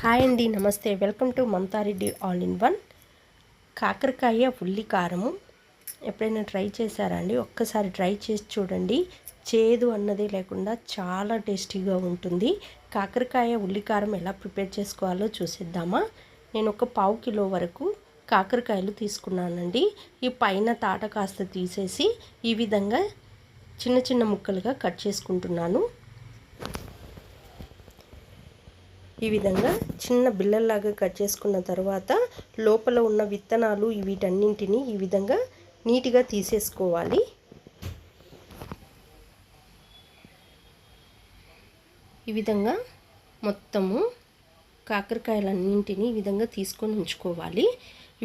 Hi అండి నమస్తే. Welcome to Mamata Reddy all in one. కాకరకాయ ఉల్లి కారము. ఎప్పుడైనా ట్రై చేశారా అండి? ఒక్కసారి ట్రై చేసి చూడండి. చేదు అన్నది లేకుండా చాలా టేస్టీగా ఉంటుంది. కాకరకాయ ఉల్లి కారం ఎలా ప్రిపేర్ చేసుకోవాలో చూసిద్దామా? నేను ఒక పావు కిలో వరకు కాకరకాయలు తీసుకున్నానండి. ఈ పైన తాట కాస్త తీసేసి ఈ విధంగా చిన్న చిన్న ముక్కలుగా కట్ చేసుకుంటున్నాను. ఈ విధంగా చిన్న బిల్లల్లాగా కట్ చేసుకున్న తర్వాత లోపల ఉన్న విత్తనాలు వీటన్నింటినీ ఈ విధంగా నీట్గా తీసేసుకోవాలి. ఈ విధంగా మొత్తము కాకరకాయలన్నింటినీ ఈ విధంగా తీసుకొని ఉంచుకోవాలి.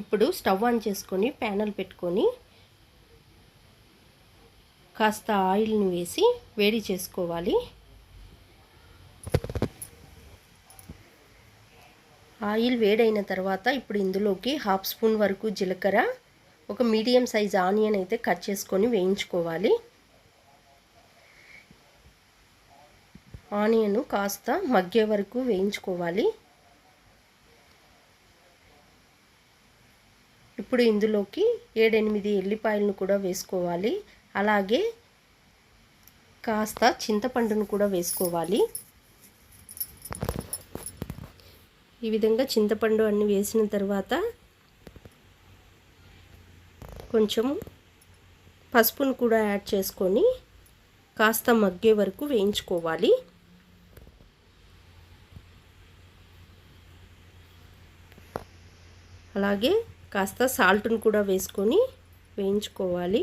ఇప్పుడు స్టవ్ ఆన్ చేసుకొని ప్యానల్ పెట్టుకొని కాస్త ఆయిల్ని వేసి వేడి చేసుకోవాలి. ఆయిల్ వేడైన తర్వాత ఇప్పుడు ఇందులోకి హాఫ్ స్పూన్ వరకు జీలకర్ర ఒక మీడియం సైజ్ ఆనియన్ అయితే కట్ చేసుకొని వేయించుకోవాలి. ఆనియన్ కాస్త మగ్గే వరకు వేయించుకోవాలి. ఇప్పుడు ఇందులోకి ఏడెనిమిది ఎల్లిపాయలను కూడా వేసుకోవాలి. అలాగే కాస్త చింతపండును కూడా వేసుకోవాలి. ఈ విధంగా చింతపండు అన్ని వేసిన తర్వాత కొంచెం పసుపును కూడా యాడ్ చేసుకొని కాస్త మగ్గే వరకు వేయించుకోవాలి. అలాగే కాస్త సాల్ట్ను కూడా వేసుకొని వేయించుకోవాలి.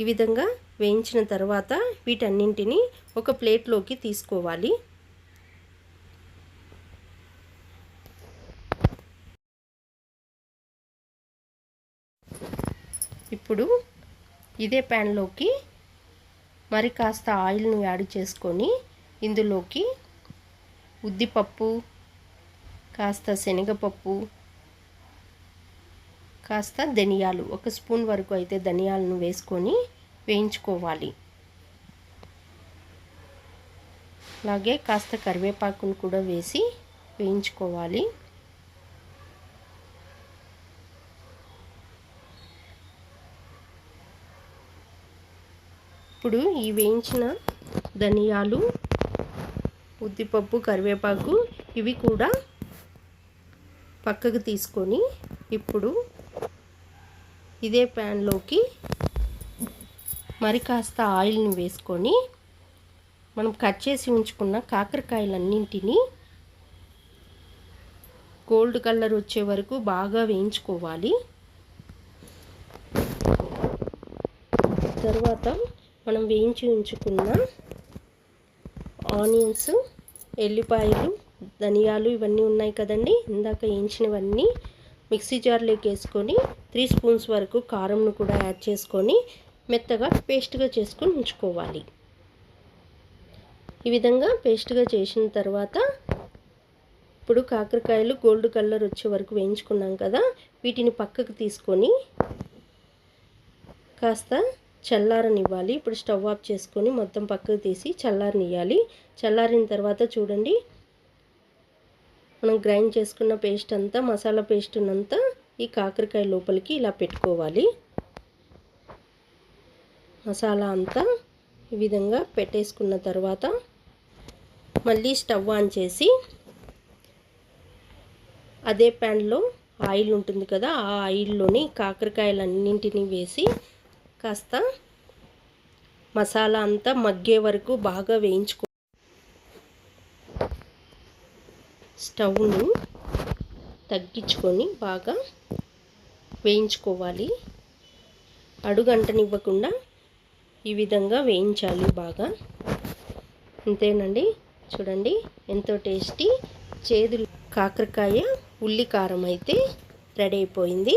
ఈ విధంగా వేయించిన తర్వాత వీటన్నింటినీ ఒక ప్లేట్లోకి తీసుకోవాలి. ఇప్పుడు ఇదే ప్యాన్లోకి మరి కాస్త ఆయిల్ను యాడ్ చేసుకొని ఇందులోకి ఉద్దిపప్పు కాస్త శనగపప్పు కాస్త ధనియాలు. ఒక స్పూన్ వరకు అయితే ధనియాలను వేసుకొని వేయించుకోవాలి. అలాగే కాస్త కరివేపాకును కూడా వేసి వేయించుకోవాలి. ఇప్పుడు ఈ వేయించిన ధనియాలు ఉద్దిపప్పు కరివేపాకు ఇవి కూడా పక్కకు తీసుకొని ఇప్పుడు ఇదే ప్యాన్లోకి మరి కాస్త ఆయిల్ని వేసుకొని మనం కట్ చేసి ఉంచుకున్న కాకరకాయలన్నింటినీ గోల్డ్ కలర్ వచ్చే వరకు బాగా వేయించుకోవాలి. తర్వాత మనం వేయించి ఉంచుకున్న ఆనియన్స్ ఎల్లిపాయలు ధనియాలు ఇవన్నీ ఉన్నాయి కదండి. ఇందాక వేయించినవన్నీ మిక్సీ జార్లోకి వేసుకొని త్రీ స్పూన్స్ వరకు కారంను కూడా యాడ్ చేసుకొని మెత్తగా పేస్ట్గా చేసుకొని ఉంచుకోవాలి. ఈ విధంగా పేస్ట్గా చేసిన తర్వాత ఇప్పుడు కాకరకాయలు గోల్డ్ కలర్ వచ్చే వరకు వేయించుకున్నాం కదా వీటిని పక్కకు తీసుకొని కాస్త చల్లారనివ్వాలి. ఇప్పుడు స్టవ్ ఆఫ్ చేసుకొని మొత్తం పక్కకు తీసి చల్లారనివ్వాలి చల్లారిన తర్వాత చూడండి. మనం గ్రైండ్ చేసుకున్న పేస్ట్ అంతా మసాలా పేస్ట్ అంతా ఈ కాకరకాయ లోపలికి ఇలా పెట్టుకోవాలి. మసాలా అంతా ఈ విధంగా పెట్టేసుకున్న తర్వాత మళ్ళీ స్టవ్ ఆన్ చేసి అదే ప్యాన్లో ఆయిల్ ఉంటుంది కదా ఆ ఆయిల్లోని కాకరకాయలన్నింటినీ వేసి కాస్త మసాలా అంతా మగ్గే వరకు బాగా వేయించుకో స్టవ్ను తగ్గించుకొని బాగా వేయించుకోవాలి. అడుగంటనివ్వకుండా ఈ విధంగా వేయించాలి బాగా. అంతేనండి? చూడండి ఎంతో టేస్టీ చేదు కాకరకాయ ఉల్లి కారం అయితే రెడీ అయిపోయింది.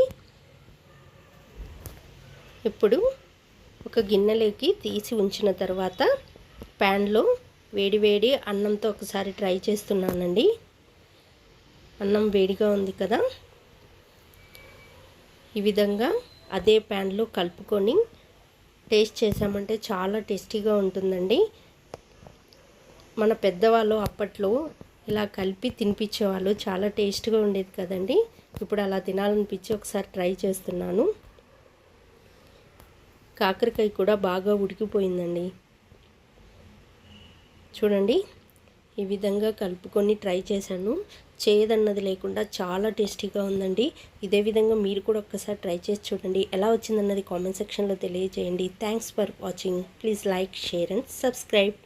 ఇప్పుడు ఒక గిన్నెలోకి తీసి ఉంచిన తర్వాత ప్యాన్లో వేడివేడి అన్నంతో ఒకసారి ట్రై చేస్తున్నానండి. అన్నం వేడిగా ఉంది కదా. ఈ విధంగా అదే ప్యాన్లో కలుపుకొని టేస్ట్ చేసామంటే చాలా టేస్టీగా ఉంటుందండి. మన పెద్దవాళ్ళు అప్పట్లో ఇలా కలిపి తినిపించేవాళ్ళు చాలా టేస్ట్గా ఉండేది కదండి. ఇప్పుడు అలా తినాలనిపించి ఒకసారి ట్రై చేస్తున్నాను. కాకరకాయ కూడా బాగా ఉడికిపోయిందండి. చూడండి ఈ విధంగా కలుపుకొని ట్రై చేశాను. చేయదన్నది లేకుండా చాలా టేస్టీగా ఉందండి. ఇదే విధంగా మీరు కూడా ఒక్కసారి ట్రై చేసి చూడండి. ఎలా వచ్చిందన్నది కామెంట్ సెక్షన్లో తెలియజేయండి. Thanks for watching please like share and subscribe